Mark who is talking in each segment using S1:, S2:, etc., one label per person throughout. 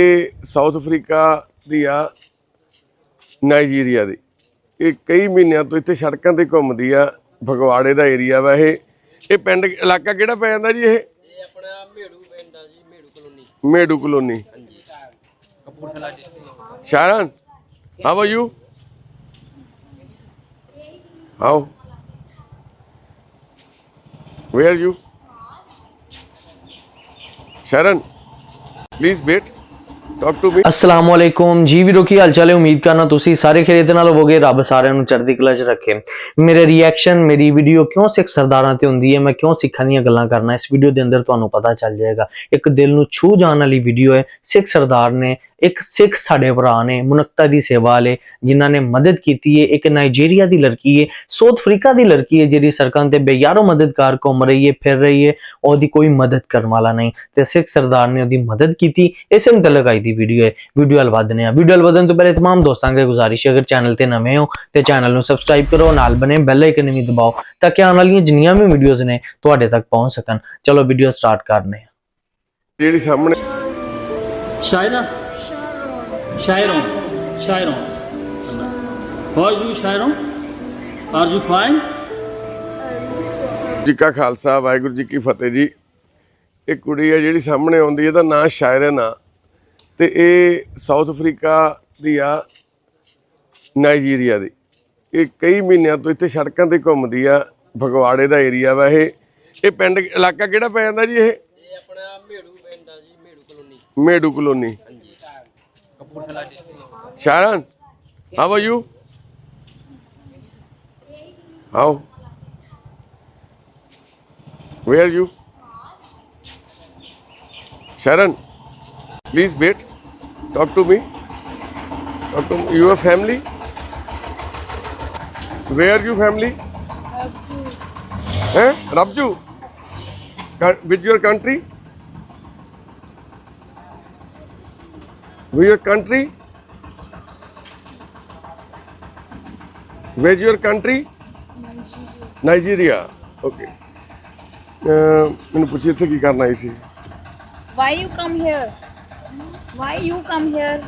S1: ਇਹ south Africa ਦੀ ਆ Nigeria ਦੀ। ਇਹ ਕਈ ਮਹੀਨਿਆਂ ਤੋਂ ਇੱਥੇ ਸੜਕਾਂ ਤੇ ਘੁੰਮਦੀ ਆ ਫਗਵਾੜੇ ਦਾ ਏਰੀਆ ਵਾ ਇਹ। ਇਹ ਪਿੰਡ ਇਲਾਕਾ ਕਿਹੜਾ ਪੈ ਜਾਂਦਾ ਜੀ ਇਹ?
S2: ਇਹ ਆਪਣਾ ਮੇੜੂ ਪਿੰਡ ਆ ਜੀ ਮੇੜੂ ਕਲੋਨੀ।
S1: ਮੇਡੂ ਕਲੋਨੀ।
S2: ਹਾਂਜੀ। Kapurthala district
S1: Sharon, how are you? How? Where are you? Sharon, please wait. Talk to
S3: ਅਸਲਾਮ ਵਾਲੇਕੁਮ ਜੀ ਵੀਰੋ ਕੀ ਹਾਲ ਚਾਲ ਹੈ? ਉਮੀਦ ਕਰਨਾ ਤੁਸੀਂ ਸਾਰੇ ਖੇਰੇ ਦੇ ਨਾਲ ਹੋਵੋਗੇ। ਰੱਬ ਸਾਰਿਆਂ ਨੂੰ ਚੜ੍ਹਦੀ ਕਲਾ 'ਚ ਰੱਖੇ। ਮੇਰੇ ਰਿਐਕਸ਼ਨ ਮੇਰੀ ਵੀਡੀਓ ਕਿਉਂ ਸਿੱਖ ਸਰਦਾਰਾਂ ਤੇ ਹੁੰਦੀ ਹੈ? ਮੈਂ ਕਿਉਂ ਸਿੱਖਾਂ ਦੀਆਂ ਗੱਲਾਂ ਕਰਨਾ? ਇਸ ਵੀਡੀਓ ਦੇ ਅੰਦਰ ਤੁਹਾਨੂੰ ਪਤਾ ਚੱਲ ਜਾਏਗਾ। ਇੱਕ ਦਿਲ ਨੂੰ ਛੂ ਜਾਣ ਵਾਲੀ ਵੀਡੀਓ ਹੈ। ਸਿੱਖ ਸਰਦਾਰ ਨੇ ਇੱਕ ਸਿੱਖ ਸਾਡੇ ਭਰਾ ਨੇ ਮੁਨਕਤਾ ਦੀ ਸੇਵਾ ਵਾਲੇ ਜਿਨ੍ਹਾਂ ਨੇ ਮਦਦ ਕੀਤੀ ਹੈ ਇੱਕ ਨਾਈਜੀਰੀਆ ਦੀ ਲੜਕੀ ਹੈ ਸਾਊਥ ਅਫਰੀਕਾ ਦੀ ਲੜਕੀ ਹੈ ਜਿਹੜੀ ਸੜਕਾਂ ਤੇ ਬੇਯਾਰੋ ਮਦਦਗਾਰ ਘੁੰਮ ਰਹੀ ਹੈ ਫਿਰ ਰਹੀ ਹੈ ਉਹਦੀ ਕੋਈ ਮਦਦ ਕਰਨ ਵਾਲਾ ਨਹੀਂ ਤੇ ਸਿੱਖ ਸਰਦਾਰ ਨੇ ਉਹਦੀ ਮਦਦ ਕੀਤੀ ਇਸੇ ਮੁਤਲਕ ਆਈ ਦੀ ਵੀਡੀਓ ਹੈ ਵੀਡੀਓ ਹਲ ਵਧਨੇ ਆ ਵੀਡੀਓ ਹਲ ਵਧਣ ਤੋਂ ਪਹਿਲੇ तमाम ਦੋਸਤਾਂ ਕੇ ਗੁਜ਼ਾਰਿਸ਼ ਹੈ ਅਗਰ ਚੈਨਲ ਤੇ ਨਵੇਂ ਹੋ ਤੇ ਚੈਨਲ ਨੂੰ ਸਬਸਕ੍ਰਾਈਬ ਕਰੋ ਨਾਲ ਬਨੇ ਬੈਲ ਆਈਕਨ ਵੀ ਦਬਾਓ ਤਾਂ ਕਿ ਆਉਣ ਵਾਲੀਆਂ ਜਿੰਨੀਆਂ ਵੀ ਵੀਡੀਓਜ਼ ਨੇ ਤੁਹਾਡੇ ਤੱਕ ਪਹੁੰਚ ਸਕਣ ਚਲੋ ਵੀਡੀਓ ਸਟਾਰਟ ਕਰਨੇ ਆ
S1: ਜਿਹੜੀ ਸਾਹਮਣੇ
S4: Shaira? Shairon. How are you, Shairon? Are you fine?
S1: ਜੀ ਕਾ ਖਾਲਸਾ ਵਾਹਿਗੁਰੂ ਜੀ ਕੀ ਫਤਿਹ ਜੀ ਇਹ ਕੁੜੀ ਆ ਜਿਹੜੀ ਸਾਹਮਣੇ ਆਉਂਦੀ ਇਹਦਾ ਨਾਂ ਸ਼ਾਇਰਨ ਆ ਤੇ ਇਹ ਸਾਊਥ ਅਫਰੀਕਾ ਦੀ ਆ ਨਾਈਜੀਰੀਆ ਦੀ ਇਹ ਕਈ ਮਹੀਨਿਆਂ ਤੋਂ ਇੱਥੇ ਸੜਕਾਂ ਤੇ ਘੁੰਮਦੀ ਆ ਫਗਵਾੜੇ ਦਾ ਏਰੀਆ ਵਾ ਇਹ ਇਹ ਪਿੰਡ ਇਲਾਕਾ ਕਿਹੜਾ ਪੈ ਜਾਂਦਾ ਜੀ ਇਹ
S2: ਇਹ ਆਪਣਾ ਮੇੜੂ ਪਿੰਡ ਆ ਜੀ ਮੇੜੂ ਕਲੋਨੀ
S1: ਮੇਡੂ ਕਲੋਨੀ
S2: ਹਾਂਜੀ Kapurthala district
S1: Sharon how are you how where you Sharon please wait talk to me talk to your family where you family ਹੈ ਰਬਜੂ with your country with your country? Where's your country? Nigeria, nigeria. okay. Uh, मैंने
S5: why you come here? Why you come here?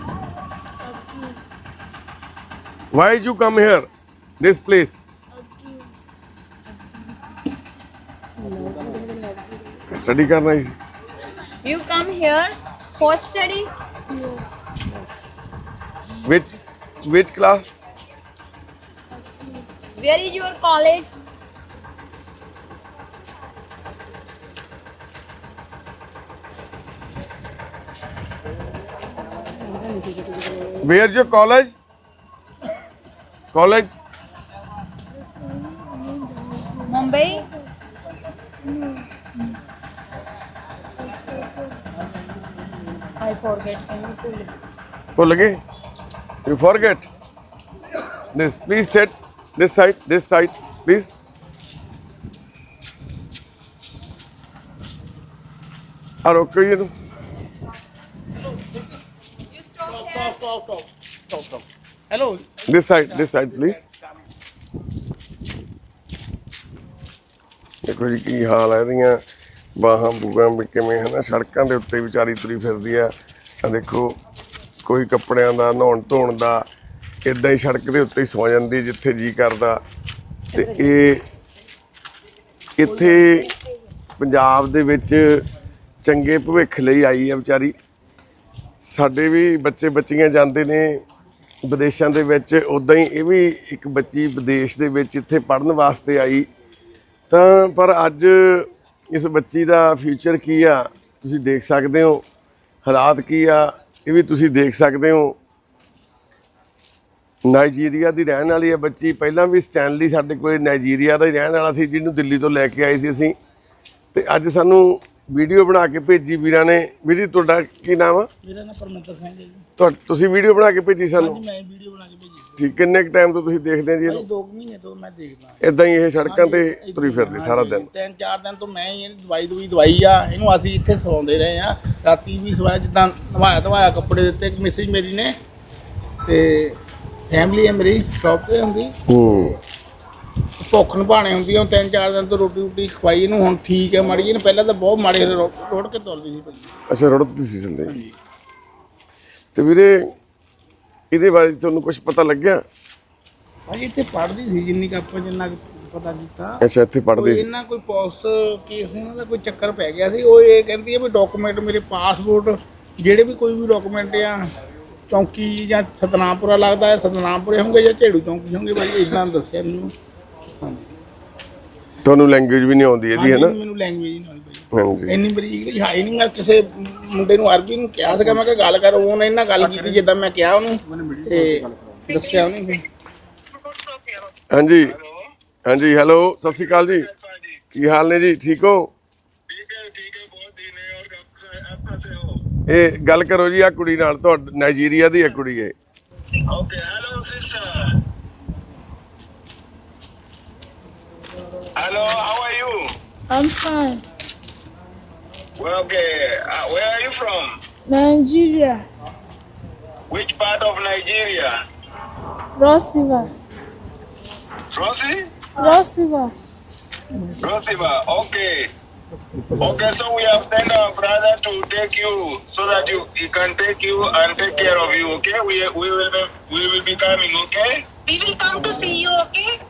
S1: Why you come here? This place. Study. करना
S5: you come here for study?
S1: Which which class
S5: Where is your college?
S1: where's your college college
S5: Mumbai? I forget. Can you pull it?
S1: ਭੁੱਲ ਗਏ you forget this please sit this side this side please ਆ ਰੋਕੋ ਜੀ ਇਹਨੂੰ
S5: You stop here.
S4: Stop, stop, stop, stop. Hello.
S1: this side this side please ਦੇਖੋ ਜੀ ਕੀ ਹਾਲ ਹੈ ਇਹਦੀਆਂ ਬਾਹਾਂ ਬੂਹਾਂ ਵੀ ਕਿਵੇਂ ਹਨਾ, ਸੜਕਾਂ ਦੇ ਉੱਤੇ ਵਿਚਾਰੀ ਤੁਰੀ ਫਿਰਦੀ ਆ। ਆ ਦੇਖੋ, ਕੋਈ ਕੱਪੜਿਆਂ ਦਾ, ਨਹਾਉਣ ਧੋਣ ਦਾ ਇਦਾਂ ਹੀ ਸੜਕ ਦੇ ਉੱਤੇ ਹੀ ਸੌ ਜਾਂਦੀ ਜਿੱਥੇ ਜੀ ਕਰਦਾ। ਤੇ ਇਹ ਇੱਥੇ ਪੰਜਾਬ ਦੇ ਵਿੱਚ ਚੰਗੇ ਭਵਿੱਖ ਲਈ ਆਈ ਹੈ ਵਿਚਾਰੀ। ਸਾਡੇ ਵੀ ਬੱਚੇ ਬੱਚੀਆਂ ਜਾਂਦੇ ਨੇ ਵਿਦੇਸ਼ਾਂ ਦੇ ਵਿੱਚ ਉਦਾਂ ਹੀ ਇਹ ਵੀ ਇੱਕ ਬੱਚੀ ਵਿਦੇਸ਼ ਦੇ ਵਿੱਚ ਇੱਥੇ ਪੜ੍ਹਨ ਵਾਸਤੇ ਆਈ। ਤਾਂ ਪਰ ਅੱਜ ਇਸ ਬੱਚੀ ਦਾ ਫਿਊਚਰ ਕੀ ਆ, ਤੁਸੀਂ ਦੇਖ ਸਕਦੇ ਹੋ, ਹਾਲਾਤ ਕੀ ਆ, ਇਹ ਵੀ ਤੁਸੀਂ ਦੇਖ ਸਕਦੇ ਹੋ। ਨਾਈਜੀਰੀਆ ਦੀ ਰਹਿਣ ਵਾਲੀ ਹੈ ਬੱਚੀ, ਪਹਿਲਾਂ ਵੀ ਸਟੈਨਲੀ ਸਾਡੇ ਕੋਲ ਨਾਈਜੀਰੀਆ ਦਾ ਹੀ ਰਹਿਣ ਵਾਲਾ ਸੀ, ਜਿਹਨੂੰ ਦਿੱਲੀ ਤੋਂ ਲੈ ਕੇ ਆਏ ਸੀ ਅਸੀਂ। ਤੇ ਅੱਜ ਸਾਨੂੰ ਵੀਡੀਓ ਬਣਾ ਕੇ ਭੇਜੀ ਵੀਰਾਂ ਨੇ। ਵੀਰ ਜੀ ਤੁਹਾਡਾ ਕੀ ਨਾਮ ਆ?
S4: ਮੇਰਾ ਨਾਮ ਪਰਮਿੰਦਰ ਸਿੰਘ ਹੈ ਜੀ।
S1: ਤੁਹਾ- ਤੁਸੀਂ ਵੀਡੀਓ ਬਣਾ ਕੇ ਭੇਜੀ ਸਾਨੂੰ?
S4: ਮੈਂ ਵੀਡੀਓ ਬਣਾ ਕੇ ਭੇਜੀ।
S1: ਠੀਕ ਕਿੰਨੇ ਕ ਟਾਈਮ ਤੋਂ ਤੁਸੀਂ ਦੇਖਦੇ ਆ ਜੀ ਇਹਨੂੰ?
S4: 2 ਮਹੀਨੇ ਤੋਂ ਮੈਂ ਦੇਖਦਾ।
S1: ਇਦਾਂ ਹੀ ਇਹ ਸੜਕਾਂ ਤੇ ਤੁਰੀ ਫਿਰਦੀ ਸਾਰਾ ਦਿਨ।
S4: ਤਿੰਨ ਚਾਰ ਦਿਨ ਤੋਂ ਮੈਂ ਹੀ ਇਹਨੂੰ ਦਵਾਈ ਦਵਾਈ ਦਵਾਈ ਆ। ਇਹਨੂੰ ਅਸੀਂ ਇੱਥੇ ਸੌਂਦੇ ਰਹੇ ਆ। ਰਾਤੀ ਵੀ ਸਵਾਇਆ ਜਿੱਦਾਂ ਨਵਾਇਆ ਧਵਾਇਆ ਕੱਪੜੇ ਦਿੱਤੇ ਇੱਕ ਮੈਸੇਜ ਮੇਰੀ ਨੇ। ਤੇ ਫੈਮਿਲੀ ਹੈ ਮੇਰੀ ਸ਼ੌਪ ਤੇ ਹੁੰਦੀ।
S1: ਹੂੰ।
S4: ਭੁੱਖ ਨਿਭਾਣੇ ਹੁੰਦੀ ਆ ਹੁਣ ਤਿੰਨ ਚਾਰ ਦਿਨ ਤੋਂ ਰੋਟੀ ਰੋਟੀ ਖਵਾਈ ਇਹਨੂੰ ਹੁਣ ਠੀਕ ਹੈ ਮਾੜੀ ਜੀ ਪਹਿਲਾਂ ਤਾਂ ਬਹੁਤ ਮਾੜੇ ਰੋੜ ਕੇ ਤੁਰਦੀ ਸੀ ਭਾਜੀ।
S1: ਅੱਛਾ ਰੁੜਦੀ ਸੀ ਥੱਲੇ ਤੇ ਵੀਰੇ ਇਹਦੇ ਬਾਰੇ ਤੁਹਾਨੂੰ ਕੁਝ ਪਤਾ ਲੱਗਿਆ?
S4: ਭਾਜੀ ਇੱਥੇ ਪੜ੍ਹਦੀ ਸੀ ਜਿੰਨੀ ਕੁ ਆਪਾਂ ਜਿੰਨਾ ਕੁ ਪਤਾ ਕੀਤਾ।
S1: ਅੱਛਾ ਇੱਥੇ
S4: ਕੋਈ
S1: ਪੜ੍ਹਦੇ
S4: ਇਹਨਾਂ ਕੋਈ ਪੋਸ ਕੇਸ ਇਹਨਾਂ ਦਾ ਕੋਈ ਚੱਕਰ ਪੈ ਗਿਆ ਸੀ। ਉਹ ਇਹ ਕਹਿੰਦੀ ਹੈ ਵੀ ਡਾਕੂਮੈਂਟ ਮੇਰੇ ਪਾਸਪੋਰਟ ਜਿਹੜੇ ਵੀ ਕੋਈ ਵੀ ਡਾਕੂਮੈਂਟ ਆ ਚੌਂਕੀ ਜਾਂ ਸਤਨਾਮਪੁਰਾ ਲੱਗਦਾ ਹੈ ਸਤਨਾਮਪੁਰੇ ਹੋਣਗੇ ਜਾਂ ਝੇੜੂ ਚੌਂਕੀ ਹੋਣਗੇ ਭਾਈ ਇਦਾਂ ਦੱਸਿਆ ਮੈਨੂੰ।
S1: ਤੁਹਾਨੂੰ ਲੈਂਗੁਏਜ ਵੀ ਨਹੀਂ ਆਉਂਦੀ ਇਹਦੀ ਹੈ ਨਾ
S4: ਹਾਂਜੀ, ਮੈਨੂੰ ਲੈਂਗੁਏਜ ਨਹੀਂ ਆਉਂਦੀ ਭਾਈ।
S1: ਹਾਂਜੀ।
S4: ਇੰਨੀ ਬਰੀਕ ਨਹੀਂ ਹੈ ਨਹੀਂ ਮੈਂ ਕਿਸੇ ਮੁੰਡੇ ਨੂੰ ਅਰਬੀ ਨੂੰ ਕਿਹਾ ਸੀਗਾ ਮੈਂ ਕਿਹਾ ਗੱਲ ਕਰ ਉਹਨੇ ਇਹਨਾਂ ਗੱਲ ਕੀਤੀ ਜਿੱਦਾਂ ਮੈਂ ਕਿਹਾ ਉਹਨੂੰ ਤੇ ਦੱਸਿਆ ਉਹਨੇ ਫਿਰ
S1: ਹਾਂਜੀ ਹਾਂਜੀ ਹੈਲੋ ਸਤਿ ਸ਼੍ਰੀ ਅਕਾਲ ਜੀ। ਕੀ ਹਾਲ ਨੇ ਜੀ ਠੀਕ ਹੋ? ਇਹ ਗੱਲ ਕਰੋ ਜੀ ਆ ਕੁੜੀ ਨਾਲ ਤੁਹਾਡੀ ਨਾਈਜੀਰੀਆ ਦੀ ਹੈ ਕੁੜੀ ਇਹ।
S6: Okay, Hello, how are you?
S7: I'm fine.
S6: Well, okay, uh, where are you from?
S7: Nigeria,
S6: Which part of Nigeria?
S7: Rosiva,
S6: Rossi?
S7: Rosiva.
S6: Rosiva, okay. Okay, so we have sent our brother to take you so that you he can take you and take care of you, okay? We, we will be we will be coming, okay?
S8: We will come to see you, okay?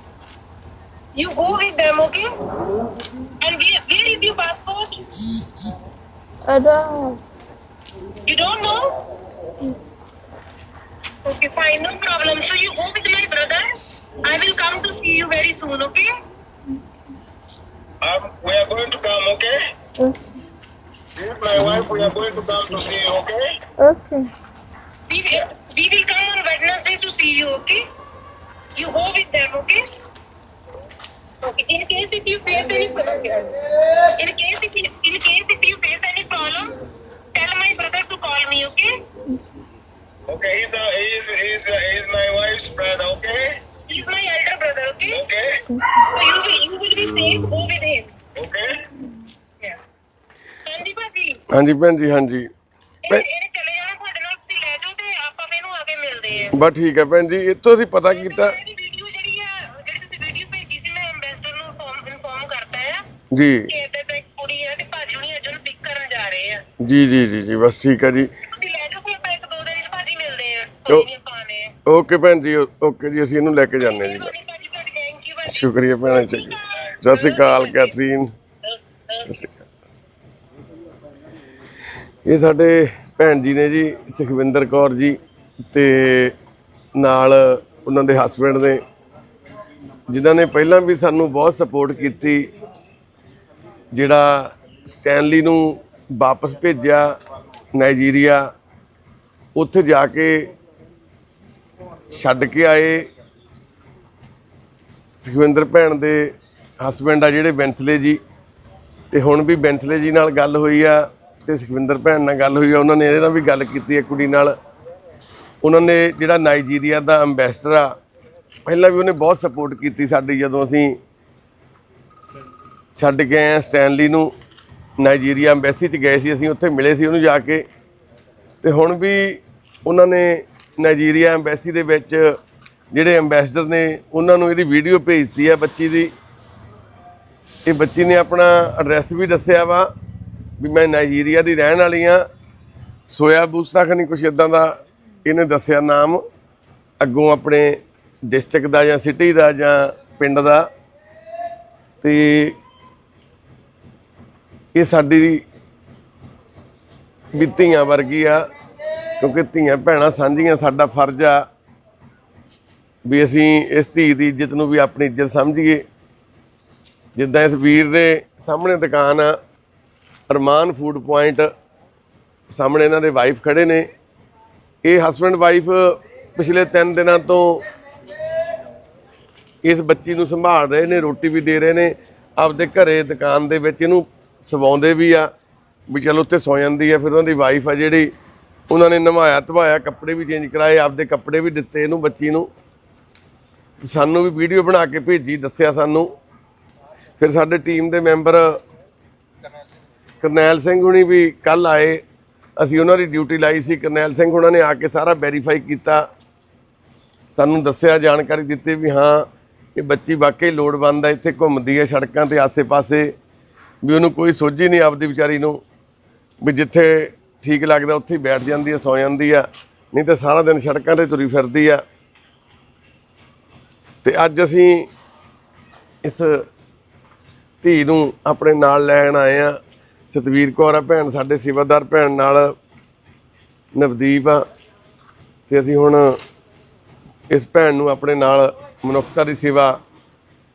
S8: You go with them, okay? And where, where is your passport?
S7: I don't.
S8: You don't know?
S7: Yes.
S8: Okay, fine, no problem. So you go with my brother. I will come to see you very soon, okay?
S6: Um, we are going to come, okay?
S7: Okay.
S6: This is my wife. We are going to come to see you, okay?
S7: Okay.
S8: We will, we will come on Wednesday to see you, okay? You go with them, okay? Okay. In case if you face any problem, in case if you, in case if you face any problem, tell my brother to call me, okay?
S6: Okay, he's, uh, he's, he's, uh, he's my wife's brother, okay?
S8: He's my elder brother, okay?
S6: Okay?
S8: So you will, you will be safe. Go with him.
S6: Okay?
S8: Yeah. ਹਾਂਜੀ ਭਾਜੀ
S1: ਹਾਂਜੀ ਭੈਣ ਜੀ ਹਾਂਜੀ
S8: ਇਹ ਇਹਨੇ ਚਲੇ ਜਾਣਾ ਤੁਹਾਡੇ ਨਾਲ ਤੁਸੀਂ ਲੈ ਜਾਓ ਤੇ ਆਪਾਂ ਮੈਨੂੰ ਆ ਕੇ ਮਿਲਦੇ ਆ
S1: ਬਸ ਠੀਕ ਹੈ ਭੈਣ ਜੀ ਇੱਥੋਂ ਅਸੀਂ ਪਤਾ ਕੀਤਾ ਜੀ।
S8: ਕਿ ਇੱਦਾਂ ਦਾ ਇੱਕ ਕੁੜੀ ਆ ਤੇ ਭਾਜੀ ਹੁਣੀ ਅੱਜ ਉਹਨੂੰ ਪਿਕ ਕਰਨ ਜਾ ਰਹੇ ਆ।
S1: ਜੀ ਜੀ ਜੀ ਜੀ ਬਸ ਠੀਕ ਹੈ ਜੀ।
S8: ਤੁਸੀਂ ਲੈ ਜਾਓ ਫਿਰ ਆਪਾਂ ਇੱਕ ਦੋ ਦਿਨ ਚ ਭਾਜੀ ਮਿਲਦੇ ਆ ਕੋਈ ਨਹੀਂ ਆ।
S1: ਓਕੇ ਭੈਣ ਜੀ ਓਕੇ ਜੀ ਅਸੀਂ ਇਹਨੂੰ ਲੈ ਕੇ ਜਾਂਦੇ ਜੀ।
S8: ਭਾਜੀ ਭਾਜੀ ਤੁਹਾਡੀ ਥੈਂਕ ਯੂ ਭਾਜੀ।
S1: ਸ਼ੁਕਰੀਆ ਭੈਣਾ ਜੀ। ਸਤਿ ਸ਼੍ਰੀ ਅਕਾਲ। ਕੈਥਰੀਨ। ਸਤਿ ਸ਼੍ਰੀ ਅਕਾਲ। ਇਹ ਸਾਡੇ ਭੈਣ ਜੀ ਨੇ ਜੀ ਸੁਖਵਿੰਦਰ ਕੌਰ ਜੀ ਤੇ ਨਾਲ ਉਹਨਾਂ ਦੇ ਹਸਬੰਡ ਨੇ ਜਿਨ੍ਹਾਂ ਨੇ ਪਹਿਲਾਂ ਵੀ ਸਾਨੂੰ ਬਹੁਤ ਸਪੋਰਟ ਕੀਤੀ ਜਿਹੜਾ ਸਟੈਨਲੀ ਨੂੰ ਵਾਪਸ ਭੇਜਿਆ ਨਾਈਜੀਰੀਆ, ਉੱਥੇ ਜਾ ਕੇ ਛੱਡ ਕੇ ਆਏ। ਸੁਖਵਿੰਦਰ ਭੈਣ ਦੇ ਹਸਬੰਡ ਆ ਜਿਹੜੇ ਬੈਂਸਲੇ ਜੀ। ਤੇ ਹੁਣ ਵੀ ਬੈਂਸਲੇ ਜੀ ਨਾਲ ਗੱਲ ਹੋਈ ਆ ਤੇ ਸੁਖਵਿੰਦਰ ਭੈਣ ਨਾਲ ਗੱਲ ਹੋਈ ਆ। ਉਹਨਾਂ ਨੇ ਇਹਦੇ ਨਾਲ ਵੀ ਗੱਲ ਕੀਤੀ ਹੈ ਕੁੜੀ ਨਾਲ। ਉਹਨਾਂ ਨੇ ਜਿਹੜਾ ਨਾਈਜੀਰੀਆ ਦਾ ਐਮਬੈਸਡਰ ਆ, ਪਹਿਲਾਂ ਵੀ ਉਹਨੇ ਬਹੁਤ ਸਪੋਰਟ ਕੀਤੀ ਸਾਡੀ ਜਦੋਂ ਅਸੀਂ ਛੱਡ ਕੇ ਆਏ ਆ ਸਟੈਨਲੀ ਨੂੰ, ਨਾਈਜੀਰੀਆ ਐਮਬੈਸੀ 'ਚ ਗਏ ਸੀ, ਅਸੀਂ ਉੱਥੇ ਮਿਲੇ ਸੀ ਉਹਨੂੰ ਜਾ ਕੇ। ਤੇ ਹੁਣ ਵੀ ਉਹਨਾਂ ਨੇ ਨਾਈਜੀਰੀਆ ਐਮਬੈਸੀ ਦੇ ਵਿੱਚ ਜਿਹੜੇ ਐਮਬੈਸਡਰ ਨੇ, ਉਹਨਾਂ ਨੂੰ ਇਹਦੀ ਵੀਡੀਓ ਭੇਜਤੀ ਹੈ ਬੱਚੀ ਦੀ। ਇਹ ਬੱਚੀ ਨੇ ਆਪਣਾ ਐਡਰੈਸ ਵੀ ਦੱਸਿਆ ਵਾ ਵੀ ਮੈਂ ਨਾਈਜੀਰੀਆ ਦੀ ਰਹਿਣ ਵਾਲੀ ਆ। ਸੋਇਆ ਬੂਸਾ ਖਣੀ ਕੁਛ ਇਦਾਂ ਦਾ ਇਹਨੇ ਦੱਸਿਆ ਨਾਮ। ਅੱਗੋਂ ਆਪਣੇ ਡਿਸਟ੍ਰਿਕਟ ਦਾ ਜਾਂ ਸਿਟੀ ਦਾ ਜਾਂ ਪਿੰਡ ਦਾ। ਤੇ ਇਹ ਸਾਡੀ ਵੀ ਧੀਆਂ ਵਰਗੀ ਆ, ਕਿਉਂਕਿ ਧੀਆਂ ਭੈਣਾਂ ਸਾਂਝੀਆਂ ਸਾਡਾ ਫਰਜ਼ ਆ ਵੀ ਅਸੀਂ ਇਸ ਧੀ ਦੀ ਇੱਜ਼ਤ ਨੂੰ ਵੀ ਆਪਣੀ ਇੱਜ਼ਤ ਸਮਝੀਏ। ਜਿੱਦਾਂ ਇਸ ਵੀਰ ਦੇ ਸਾਹਮਣੇ ਦੁਕਾਨ ਆ, ਅਰਮਾਨ ਫੂਡ ਪੁਆਇੰਟ, ਸਾਹਮਣੇ ਇਹਨਾਂ ਦੇ ਵਾਈਫ ਖੜੇ ਨੇ। ਇਹ ਹਸਬੰਡ ਵਾਈਫ ਪਿਛਲੇ 3 ਦਿਨਾਂ ਤੋਂ ਇਸ ਬੱਚੀ ਨੂੰ ਸੰਭਾਲ ਰਹੇ ਨੇ, ਰੋਟੀ ਵੀ ਦੇ ਰਹੇ ਨੇ। ਆਪਦੇ ਘਰੇ ਦੁਕਾਨ ਦੇ ਵਿੱਚ ਇਹਨੂੰ ਸਵਾਉਂਦੇ ਵੀ ਆ, ਵੀ ਚਲੋ ਉੱਥੇ ਸੌ ਜਾਂਦੀ ਆ, ਫਿਰ ਉਹਨਾਂ ਦੀ ਵਾਈਫ ਆ ਜਿਹੜੀ, ਉਹਨਾਂ ਨੇ ਨਵਾਇਆ, ਧਵਾਇਆ, ਕੱਪੜੇ ਵੀ ਚੇਂਜ ਕਰਾਏ, ਆਪਦੇ ਕੱਪੜੇ ਵੀ ਦਿੱਤੇ ਇਹਨੂੰ, ਬੱਚੀ ਨੂੰ। ਸਾਨੂੰ ਵੀ ਵੀਡੀਓ ਬਣਾ ਕੇ ਭੇਜੀ, ਦੱਸਿਆ ਸਾਨੂੰ। ਫਿਰ ਸਾਡੇ ਟੀਮ ਦੇ ਮੈਂਬਰ ਕਰਨੈਲ ਸਿੰਘ ਹੁਣੀ ਵੀ ਕੱਲ ਆਏ। ਅਸੀਂ ਉਹਨਾਂ ਦੀ ਡਿਊਟੀ ਲਾਈ ਸੀ, ਕਰਨੈਲ ਸਿੰਘ ਹੁਣਾਂ ਨੇ ਆ ਕੇ ਸਾਰਾ ਵੈਰੀਫਾਈ ਕੀਤਾ। ਸਾਨੂੰ ਦੱਸਿਆ, ਜਾਣਕਾਰੀ ਦਿੱਤੀ ਵੀ ਹਾਂ, ਇਹ ਬੱਚੀ ਵਾਕਈ ਲੋੜਵੰਦ ਹੈ ਇੱਥੇ ਘੁੰਮਦੀ ਹੈ ਸੜਕਾਂ ਤੇ ਆਸੇ-ਪਾਸੇ। ਵੀ ਉਹਨੂੰ ਕੋਈ ਸੋਝੀ ਨਹੀਂ ਆਪਦੀ ਵਿਚਾਰੀ ਨੂੰ ਵੀ ਜਿੱਥੇ ਠੀਕ ਲੱਗਦਾ ਉੱਥੇ ਹੀ ਬੈਠ ਜਾਂਦੀ ਆ ਸੌ ਜਾਂਦੀ ਆ ਨਹੀਂ ਤਾਂ ਸਾਰਾ ਦਿਨ ਸੜਕਾਂ ਤੇ ਤੁਰੀ ਫਿਰਦੀ ਆ ਤੇ ਅੱਜ ਅਸੀਂ ਇਸ ਧੀ ਨੂੰ ਆਪਣੇ ਨਾਲ ਲੈਣ ਆਏ ਆ ਸਤਵੀਰ ਕੌਰ ਆ ਭੈਣ, ਸਾਡੇ ਸੇਵਾਦਾਰ ਭੈਣ ਨਾਲ ਨਵਦੀਪ ਆ। ਤੇ ਅਸੀਂ ਹੁਣ ਇਸ ਭੈਣ ਨੂੰ ਆਪਣੇ ਨਾਲ ਮਨੁੱਖਤਾ ਦੀ ਸੇਵਾ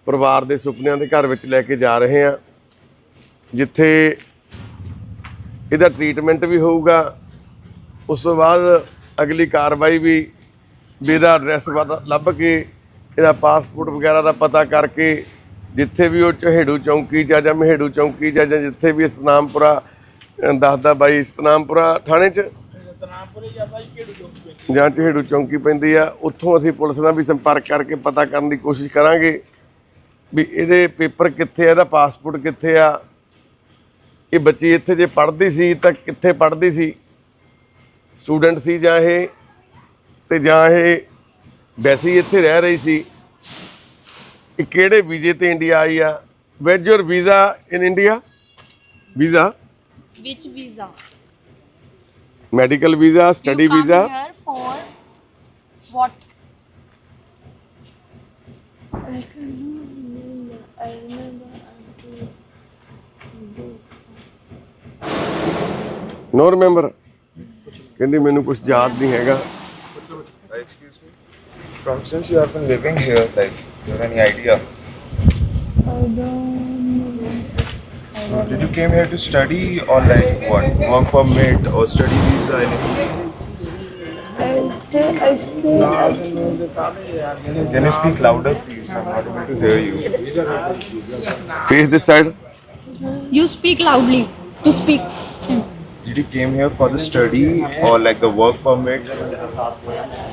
S1: ਪਰਿਵਾਰ ਦੇ ਸੁਪਨਿਆਂ ਦੇ ਘਰ ਵਿੱਚ ਲੈ ਕੇ ਜਾ ਰਹੇ ਹਾਂ। ਜਿੱਥੇ ਇਹਦਾ ਟ੍ਰੀਟਮੈਂਟ ਵੀ ਹੋਊਗਾ ਉਸ ਤੋਂ ਬਾਅਦ ਅਗਲੀ ਕਾਰਵਾਈ ਵੀ ਇਹਦਾ ਐਡਰੈਸ ਲੱਭ ਕੇ ਇਹਦਾ ਪਾਸਪੋਰਟ ਵਗੈਰਾ ਦਾ ਪਤਾ ਕਰਕੇ ਜਿੱਥੇ ਵੀ ਉਹ ਚਹੇੜੂ ਚੌਂਕੀ ਆ ਜਾਂ ਮਹੇੜੂ ਚੌਂਕੀ ਜਾਂ ਜਿੱਥੇ ਵੀ ਇਸਤਨਾਮਪੁਰਾ ਅਹ ਦੱਸਦਾ ਬਾਈ ਇਸਤਨਾਮਪੁਰਾ ਥਾਣੇ 'ਚ?
S4: ਜਾਂ
S1: ਜਾਂ ਚਹੇੜੂ ਚੌਂਕੀ ਪੈਂਦੀ ਆ ਉੱਥੋਂ ਅਸੀਂ ਪੁਲਿਸ ਨਾਲ ਵੀ ਸੰਪਰਕ ਕਰਕੇ ਪਤਾ ਕਰਨ ਦੀ ਕੋਸ਼ਿਸ਼ ਕਰਾਂਗੇ ਵੀ ਇਹਦੇ ਪੇਪਰ ਕਿੱਥੇ ਆ ਇਹਦਾ ਪਾਸਪੋਰਟ ਕਿੱਥੇ ਆ ਇਹ ਬੱਚੀ ਇੱਥੇ ਜੇ ਪੜ੍ਹਦੀ ਸੀ ਤਾਂ ਕਿੱਥੇ ਪੜ੍ਹਦੀ ਸੀ? ਸਟੂਡੈਂਟ ਸੀ ਜਾਂ ਇਹ? ਤੇ ਜਾਂ ਇਹ ਵੈਸੇ ਇੱਥੇ ਰਹਿ ਰਹੀ ਸੀ? ਇਹ ਕਿਹੜੇ ਵੀਜ਼ੇ ਤੇ ਇੰਡੀਆ ਆਈ ਆ? Was your visa in India visa
S5: Which visa?
S1: Medical visa study
S5: you come
S1: visa
S5: here for what?
S7: I remember.
S1: No remember ਕਹਿੰਦੀ ਮੈਨੂੰ ਕੁਝ ਯਾਦ ਨਹੀਂ ਹੈਗਾ
S9: Excuse me. From since you have been living here, like, do you have any idea?
S7: I don't know.
S9: So, did you came here to study or like what? Work permit or study visa? Anything?
S7: I stay. I stay.
S9: Can you speak louder, please? I'm not able to hear you.
S1: Face this side
S5: You speak loudly. To speak.
S9: Did you came here for the study or like the work permit?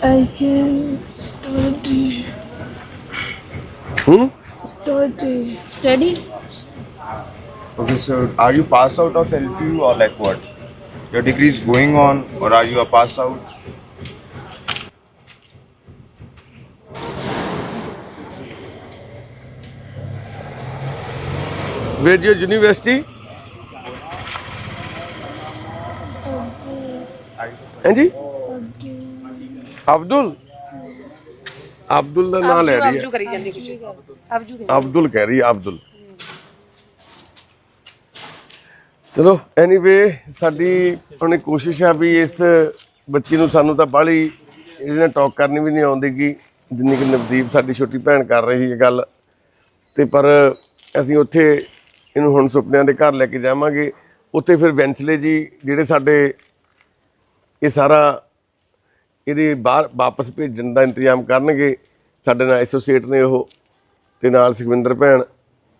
S7: I came study.
S1: Hmm?
S7: Study.
S5: Study?
S9: Okay, so are you pass out of LPU or like what? Your degree is going on or are you a pass out?
S1: Where's your university? ਹਾਂਜੀ? ਅਬਦੁਲ। ਅਬਦੁਲ? ਦਾ ਨਾਮ ਲੈ ਰਹੀ ਹੈ।
S10: ਕਰੀ ਜਾਂਦੀ ਕੁਛ। ਅਬਜੂ
S1: ਅਬਦੁਲ ਕਹਿ ਰਹੀ ਹੈ ਅਬਦੁਲ। ਚਲੋ ਐਨੀਵੇ ਸਾਡੀ ਉਹਨੇ ਕੋਸ਼ਿਸ਼ ਆ ਵੀ ਇਸ ਬੱਚੀ ਨੂੰ ਸਾਨੂੰ ਤਾਂ ਬਾਹਲੀ ਇਹਦੇ ਨਾਲ ਟਾਕ ਕਰਨੀ ਵੀ ਨਹੀਂ ਆਉਂਦੀ ਗੀ ਜਿੰਨੀ ਕਿ ਨਵਦੀਪ ਸਾਡੀ ਛੋਟੀ ਭੈਣ ਕਰ ਰਹੀ ਹੈ ਗੱਲ। ਤੇ ਪਰ ਅਸੀਂ ਉੱਥੇ ਇਹਨੂੰ ਹੁਣ ਸੁਪਨਿਆਂ ਦੇ ਘਰ ਲੈ ਕੇ ਜਾਵਾਂਗੇ। ਉੱਥੇ ਫਿਰ ਵੈਂਸਲੇ ਜੀ ਜਿਹੜੇ ਸਾਡੇ ਇਹ ਸਾਰਾ ਇਹਦੇ ਬਾਹਰ ਵਾਪਸ ਭੇਜਣ ਦਾ ਇੰਤਜ਼ਾਮ ਕਰਨਗੇ। ਸਾਡੇ ਨਾਲ ਐਸੋਸੀਏਟ ਨੇ ਉਹ ਤੇ ਨਾਲ ਸੁਖਵਿੰਦਰ ਭੈਣ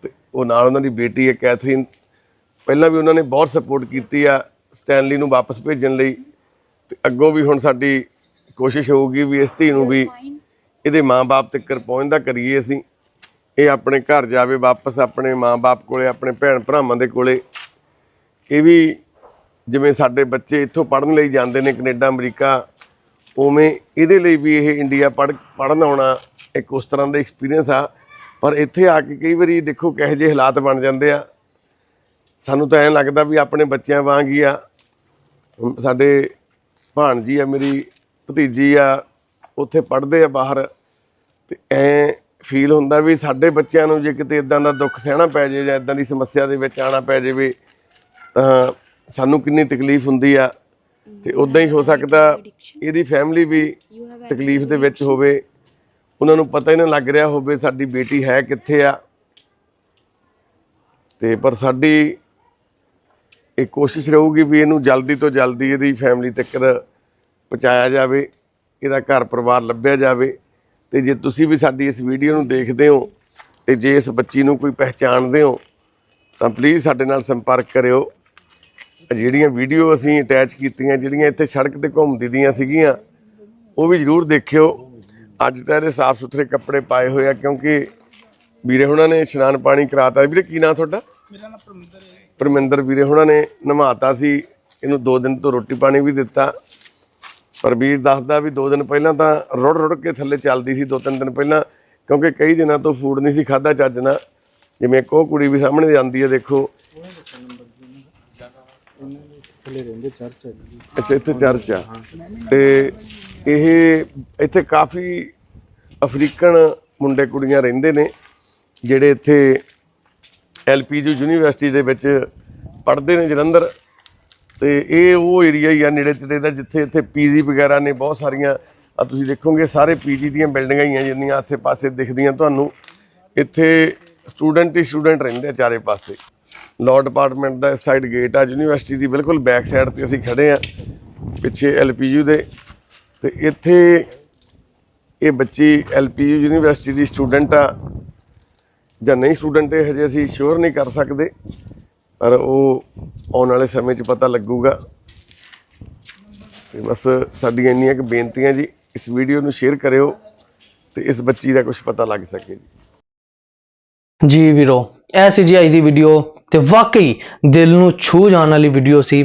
S1: ਤੇ ਉਹ ਨਾਲ ਉਹਨਾਂ ਦੀ ਬੇਟੀ ਹੈ ਕੈਥਰੀਨ। ਪਹਿਲਾਂ ਵੀ ਉਹਨਾਂ ਨੇ ਬਹੁਤ ਸਪੋਰਟ ਕੀਤੀ ਆ ਸਟੈਨਲੀ ਨੂੰ ਵਾਪਸ ਭੇਜਣ ਲਈ। ਤੇ ਅੱਗੋਂ ਵੀ ਹੁਣ ਸਾਡੀ ਕੋਸ਼ਿਸ਼ ਹੋਊਗੀ ਵੀ ਇਸ ਧੀ ਨੂੰ ਵੀ ਇਹਦੇ ਮਾਂ-ਬਾਪ ਤੱਕ ਪਹੁੰਚਦਾ ਕਰੀਏ ਅਸੀਂ। ਇਹ ਆਪਣੇ ਘਰ ਜਾਵੇ ਵਾਪਸ ਆਪਣੇ ਮਾਂ-ਬਾਪ ਕੋਲੇ, ਆਪਣੇ ਭੈਣ ਭਰਾਵਾਂ ਦੇ ਕੋਲੇ। ਇਹ ਵੀ ਜਿਵੇਂ ਸਾਡੇ ਬੱਚੇ ਇੱਥੋਂ ਪੜ੍ਹਨ ਲਈ ਜਾਂਦੇ ਨੇ ਕੈਨੇਡਾ, ਅਮਰੀਕਾ, ਉਵੇਂ ਇਹਦੇ ਲਈ ਵੀ ਇਹ ਇੰਡੀਆ ਪੜ੍ਹ, ਪੜ੍ਹਨ ਆਉਣਾ ਇੱਕ ਉਸ ਤਰ੍ਹਾਂ ਦਾ ਐਕਸਪੀਰੀਅੰਸ ਆ। ਪਰ ਇੱਥੇ ਆ ਕੇ ਕਈ ਵਾਰੀ ਦੇਖੋ ਕਿਹੋ ਜਿਹੇ ਹਾਲਾਤ ਬਣ ਜਾਂਦੇ ਆ। ਸਾਨੂੰ ਤਾਂ ਐਂ ਲੱਗਦਾ ਵੀ ਆਪਣੇ ਬੱਚਿਆਂ ਵਾਂਗ ਹੀ ਆ। ਹੁਣ ਸਾਡੇ ਭਾਣਜੀ ਆ, ਮੇਰੀ ਭਤੀਜੀ ਆ, ਉੱਥੇ ਪੜ੍ਹਦੇ ਆ ਬਾਹਰ। ਤੇ ਐ ਫੀਲ ਹੁੰਦਾ ਵੀ ਸਾਡੇ ਬੱਚਿਆਂ ਨੂੰ ਜੇ ਕਿਤੇ ਇਦਾਂ ਦਾ ਦੁੱਖ ਸਹਿਣਾ ਪੈ ਜਾਏ ਜਾਂ ਇਦਾਂ ਦੀ ਸਮੱਸਿਆ ਦੇ ਵਿੱਚ ਆਣਾ ਪੈ ਜਾਵੇ, ਤਾਂ ਸਾਨੂੰ ਕਿੰਨੀ ਤਕਲੀਫ ਹੁੰਦੀ ਆ ਤੇ ਉਦਾਂ ਹੀ ਹੋ ਸਕਦਾ ਇਹਦੀ ਫੈਮਿਲੀ ਵੀ ਤਕਲੀਫ ਦੇ ਵਿੱਚ ਹੋਵੇ। ਉਹਨਾਂ ਨੂੰ ਪਤਾ ਹੀ ਨਾ ਲੱਗ ਰਿਹਾ ਹੋਵੇ ਸਾਡੀ ਬੇਟੀ ਹੈ ਕਿੱਥੇ ਆ। ਤੇ ਪਰ ਸਾਡੀ ਇਹ ਕੋਸ਼ਿਸ਼ ਰਹੂਗੀ ਵੀ ਇਹਨੂੰ ਜਲਦੀ ਤੋਂ ਜਲਦੀ ਇਹਦੀ ਫੈਮਿਲੀ ਤੱਕ ਪਹੁੰਚਾਇਆ ਜਾਵੇ, ਇਹਦਾ ਘਰ ਪਰਿਵਾਰ ਲੱਭਿਆ ਜਾਵੇ। ਤੇ ਜੇ ਤੁਸੀਂ ਵੀ ਸਾਡੀ ਇਸ ਵੀਡੀਓ ਨੂੰ ਦੇਖਦੇ ਹੋ ਤੇ ਜੇ ਇਸ ਬੱਚੀ ਨੂੰ ਕੋਈ ਪਹਿਚਾਣਦੇ ਹੋ ਤਾਂ ਪਲੀਜ਼ ਸਾਡੇ ਨਾਲ ਸੰਪਰਕ ਕਰਿਓ। ਜਿਹੜੀਆਂ ਵੀਡੀਓ ਅਸੀਂ ਅਟੈਚ ਕੀਤੀਆਂ ਜਿਹੜੀਆਂ ਇੱਥੇ ਸੜਕ ਤੇ ਘੁੰਮਦੀ ਦੀਆਂ ਸੀਗੀਆਂ ਉਹ ਵੀ ਜ਼ਰੂਰ ਦੇਖਿਓ। ਅੱਜ ਤਾਂ ਇਹਦੇ ਸਾਫ਼ ਸੁਥਰੇ ਕੱਪੜੇ ਪਾਏ ਹੋਏ ਆ ਕਿਉਂਕਿ ਵੀਰੇ ਹੁਣਾਂ ਨੇ ਇਸ਼ਨਾਨ ਪਾਣੀ ਕਰਾਤਾ। ਵੀਰੇ ਕੀ ਨਾਂ ਤੁਹਾਡਾ?
S4: ਮੇਰਾ ਨਾਮ ਪਰਮਿੰਦਰ ਹੈ।
S1: ਪਰਮਿੰਦਰ ਵੀਰੇ ਹੁਣਾਂ ਨੇ ਨਮਾਤਾ ਸੀ ਇਹਨੂੰ 2 ਦਿਨ ਤੋਂ ਰੋਟੀ ਪਾਣੀ ਵੀ ਦਿੱਤਾ। ਪਰ ਵੀਰ ਦੱਸਦਾ ਵੀ 2 ਦਿਨ ਪਹਿਲਾਂ ਤਾਂ ਰੁੜ ਰੁੜ ਕੇ ਥੱਲੇ ਚੱਲਦੀ ਸੀ 2-3 ਦਿਨ ਪਹਿਲਾਂ ਕਿਉਂਕਿ ਕਈ ਦਿਨਾਂ ਤੋਂ ਫੂਡ ਨਹੀਂ ਸੀ ਖਾਦਾ ਚੱਜ ਨਾਲ। ਜਿਵੇਂ ਇੱਕ ਉਹ ਕੁੜੀ ਵੀ ਸਾਹਮਣੇ ਜਾਂਦੀ ਹੈ ਦੇਖੋ।
S10: ਥੱਲੇ ਰਹਿੰਦੇ ਚਰਚ ਹੈ ਜੀ
S1: ਅੱਛਾ, ਇੱਥੇ ਚਰਚ ਆ। ਤੇ ਇਹ ਇੱਥੇ ਕਾਫੀ ਅਫਰੀਕਨ ਮੁੰਡੇ ਕੁੜੀਆਂ ਰਹਿੰਦੇ ਨੇ, ਜਿਹੜੇ ਇੱਥੇ ਐਲਪੀਯੂ ਯੂਨੀਵਰਸਿਟੀ ਦੇ ਵਿੱਚ ਪੜ੍ਹਦੇ ਨੇ ਜਲੰਧਰ। ਤੇ ਇਹ ਉਹ ਏਰੀਆ ਹੀ ਆ ਨੇੜੇ ਤੇੜੇ ਦਾ, ਜਿੱਥੇ ਇੱਥੇ ਪੀਜੀ ਵਗੈਰਾ ਨੇ ਬਹੁਤ ਸਾਰੀਆਂ ਆ ਤੁਸੀਂ ਦੇਖੋਗੇ ਸਾਰੇ ਪੀਜੀ ਦੀਆਂ ਬਿਲਡਿੰਗਾਂ ਹੀ ਆ ਜਿੰਨੀਆਂ ਆਸੇ-ਪਾਸੇ ਦਿਖਦੀਆਂ ਤੁਹਾਨੂੰ। ਇੱਥੇ ਸਟੂਡੈਂਟ ਹੀ ਸਟੂਡੈਂਟ ਰਹਿੰਦੇ ਆ ਚਾਰੇ ਪਾਸੇ। ਲਾਅ ਡਿਪਾਰਟਮੈਂਟ ਦਾ ਇਸ ਸਾਈਡ ਗੇਟ ਆ ਯੂਨੀਵਰਸਿਟੀ ਦੀ ਬਿਲਕੁਲ ਬੈਕ ਸਾਈਡ ਤੇ ਅਸੀਂ ਖੜੇ ਆ ਪਿੱਛੇ ਐਲਪੀਯੂ ਦੇ ਤੇ ਇੱਥੇ ਇਹ ਬੱਚੀ ਐਲਪੀਯੂ ਯੂਨੀਵਰਸਿਟੀ ਦੀ ਸਟੂਡੈਂਟ ਆ। ਜਾਂ ਨਹੀਂ ਸਟੂਡੈਂਟ ਇਹ ਹਜੇ ਅਸੀਂ ਸ਼ੋਰ ਨਹੀਂ ਕਰ ਸਕਦੇ, ਪਰ ਉਹ ਆਉਣ ਵਾਲੇ ਸਮੇਂ 'ਚ ਪਤਾ ਲੱਗੂਗਾ। ਤੇ ਬਸ ਸਾਡੀਆਂ ਇੰਨੀਆਂ ਕਿ ਬੇਨਤੀਆਂ ਜੀ, ਇਸ ਵੀਡੀਓ ਨੂੰ ਸ਼ੇਅਰ ਕਰਿਓ ਤੇ ਇਸ ਬੱਚੀ ਦਾ ਕੁਝ ਪਤਾ ਲੱਗ ਸਕੇ ਜੀ।
S3: ਜੀ ਵੀਰੋ ਐ ਸੀ ਜੀ ਅੱਜ ਦੀ ਵੀਡੀਓ ਤੇ ਵਾਕਈ ਦਿਲ ਨੂੰ ਛੂ ਜਾਣ ਵਾਲੀ ਵੀਡੀਓ ਸੀ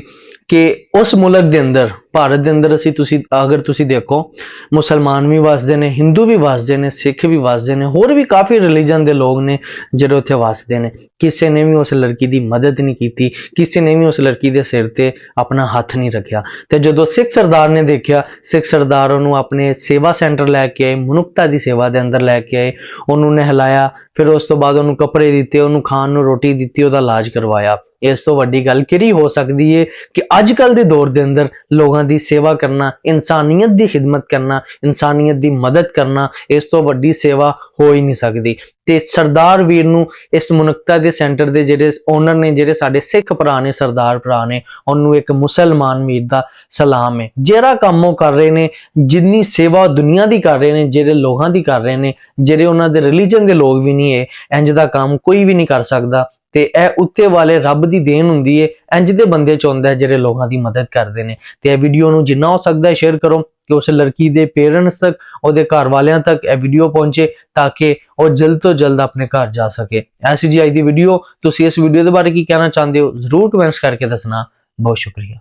S3: ਕਿ ਉਸ ਮੁਲਕ ਦੇ ਅੰਦਰ ਭਾਰਤ ਦੇ ਅੰਦਰ ਅਸੀਂ ਤੁਸੀਂ, ਅਗਰ ਤੁਸੀਂ ਦੇਖੋ, ਮੁਸਲਮਾਨ ਵੀ ਵਸਦੇ ਨੇ, ਹਿੰਦੂ ਵੀ ਵਸਦੇ ਨੇ, ਸਿੱਖ ਵੀ ਵਸਦੇ ਨੇ, ਹੋਰ ਵੀ ਕਾਫੀ ਰਿਲੀਜਨ ਦੇ ਲੋਕ ਨੇ ਜਿਹੜੇ ਉੱਥੇ ਵਸਦੇ ਨੇ। ਕਿਸੇ ਨੇ ਵੀ ਉਸ ਲੜਕੀ ਦੀ ਮਦਦ ਨਹੀਂ ਕੀਤੀ, ਕਿਸੇ ਨੇ ਵੀ ਉਸ ਲੜਕੀ ਦੇ ਸਿਰ ਤੇ ਆਪਣਾ ਹੱਥ ਨਹੀਂ ਰੱਖਿਆ। ਤੇ ਜਦੋਂ ਸਿੱਖ ਸਰਦਾਰ ਨੇ ਦੇਖਿਆ, ਸਿੱਖ ਸਰਦਾਰ ਉਹਨੂੰ ਆਪਣੇ ਸੇਵਾ ਸੈਂਟਰ ਲੈ ਕੇ ਆਏ, ਮਨੁੱਖਤਾ ਦੀ ਸੇਵਾ ਦੇ ਅੰਦਰ ਲੈ ਕੇ ਆਏ, ਉਹਨੂੰ ਨਹਿਲਾਇਆ, ਫਿਰ ਉਸ ਤੋਂ ਬਾਅਦ ਉਹਨੂੰ ਕੱਪੜੇ ਦਿੱਤੇ, ਉਹਨੂੰ ਖਾਣ ਨੂੰ ਰੋਟੀ ਦਿੱਤੀ, ਉਹਦਾ ਇਲਾਜ ਕਰਵਾਇਆ। ਇਸ ਤੋਂ ਵੱਡੀ ਗੱਲ ਕਿਹੜੀ ਹੋ ਸਕਦੀ ਏ ਕਿ ਅੱਜ ਕੱਲ ਦੇ ਦੌਰ ਦੇ ਅੰਦਰ ਲੋਕਾਂ ਦੀ ਸੇਵਾ ਕਰਨਾ, ਇਨਸਾਨੀਅਤ ਦੀ ਖਿਦਮਤ ਕਰਨਾ, ਇਨਸਾਨੀਅਤ ਦੀ ਮਦਦ ਕਰਨਾ, ਇਸ ਤੋਂ ਵੱਡੀ ਸੇਵਾ ਹੋ ਹੀ ਨਹੀਂ ਸਕਦੀ। ਤੇ ਸਰਦਾਰ ਵੀਰ ਨੂੰ ਇਸ ਮਨੁੱਖਤਾ ਦੇ ਸੈਂਟਰ ਦੇ ਜਿਹੜੇ ਓਨਰ ਨੇ, ਜਿਹੜੇ ਸਾਡੇ ਸਿੱਖ ਭਰਾ ਨੇ, ਸਰਦਾਰ ਭਰਾ ਨੇ, ਉਹਨੂੰ ਇੱਕ ਮੁਸਲਮਾਨ ਵੀਰ ਦਾ ਸਲਾਮ ਹੈ। ਜਿਹੜਾ ਕੰਮ ਉਹ ਕਰ ਰਹੇ ਨੇ, ਜਿੰਨੀ ਸੇਵਾ ਉਹ ਦੁਨੀਆ ਦੀ ਕਰ ਰਹੇ ਨੇ, ਜਿਹੜੇ ਲੋਕਾਂ ਦੀ ਕਰ ਰਹੇ ਨੇ, ਜਿਹੜੇ ਉਹਨਾਂ ਦੇ ਰਿਲੀਜਨ ਦੇ ਲੋਕ ਵੀ ਨਹੀਂ ਹੈ, ਇੰਜ ਦਾ ਕੰਮ ਕੋਈ ਵੀ ਨਹੀਂ ਕਰ ਸਕਦਾ। ਤੇ ਇਹ ਉੱਤੇ ਵਾਲੇ ਰੱਬ ਦੀ ਦੇਣ ਹੁੰਦੀ ਏ ਇੰਜ ਦੇ ਬੰਦੇ ਚ ਹੁੰਦਾ ਜਿਹੜੇ ਲੋਕਾਂ ਦੀ ਮਦਦ ਕਰਦੇ ਨੇ। ਤੇ ਇਹ ਵੀਡੀਓ ਨੂੰ ਜਿੰਨਾ ਹੋ ਸਕਦਾ ਹੈ ਸ਼ੇਅਰ ਕਰੋ ਕਿ ਉਸ ਲੜਕੀ ਦੇ ਪੇਰੈਂਟਸ ਤੱਕ, ਉਹਦੇ ਘਰ ਵਾਲਿਆਂ ਤੱਕ ਇਹ ਵੀਡੀਓ ਪਹੁੰਚੇ ਤਾਂ ਕਿ ਉਹ ਜਲਦ ਤੋਂ ਜਲਦ ਆਪਣੇ ਘਰ ਜਾ ਸਕੇ। ਐਸੀ ਜੀ ਅੱਜ ਦੀ ਵੀਡੀਓ ਤੁਸੀਂ ਇਸ ਵੀਡੀਓ ਦੇ ਬਾਰੇ ਕੀ ਕਹਿਣਾ ਚਾਹੁੰਦੇ ਹੋ, ਜ਼ਰੂਰ ਕਮੈਂਟਸ ਕਰਕੇ ਦੱਸਣਾ। ਬਹੁਤ ਸ਼ੁਕਰੀਆ।